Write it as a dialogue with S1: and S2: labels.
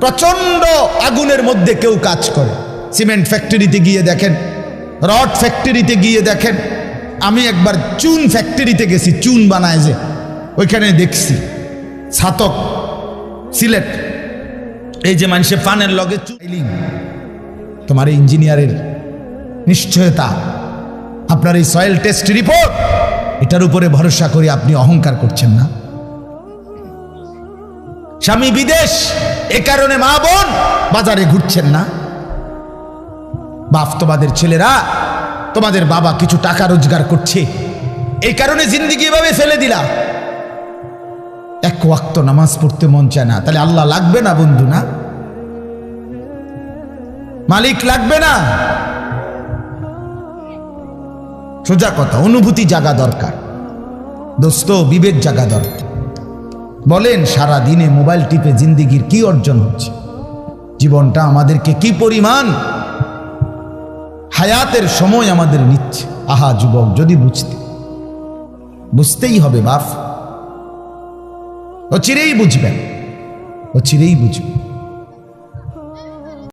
S1: প্রচণ্ড আগুনের মধ্যে কেউ কাজ করে। সিমেন্ট ফ্যাক্টরিতে গিয়ে দেখেন, রড ফ্যাক্টরিতে গিয়ে দেখেন। আমি একবার চুন ফ্যাক্টরিতে গেছি, চুন বানায় যে, ওইখানে দেখছি। ছাতক, সিলেট। এই যে মানুষে ফানের লগে চুইলিং তোমার ইঞ্জিনিয়ারের নিশ্চয়তা। আপনার এই সয়েল টেস্ট রিপোর্ট এটার উপরে ভরসা করে আপনি অহংকার করছেন না। স্বামী বিদেশ। এ কারণে মা বোন, বাজারে ঘুরছেন না। বাপ তোমাদের ছেলেরা, তোমাদের বাবা কিছু টাকা রোজগার করছে। এই কারণে জিন্দিগি এভাবে ফেলে দিলা। এক ওয়াক্ত নামাজ পড়তে মন চায় না। তাহলে আল্লাহ লাগবে না বন্ধু না? মালিক লাগবে না? সোজা কথা, অনুভূতি জাগা দরকার। দোস্ত, বিবেক জাগা দরকার। বলেন, সারা দিনে মোবাইল টিপে জিন্দিগির কি অর্জন হচ্ছে? জীবনটা আমাদেরকে কি পরিমাণ? হায়াতের সময় আমাদের নিচ্ছে। আহা, যুবক, যদি বুঝতে। বুঝতেই হবে বাফ ও চিরেই বুঝবেন। ও চিরেই বুঝবে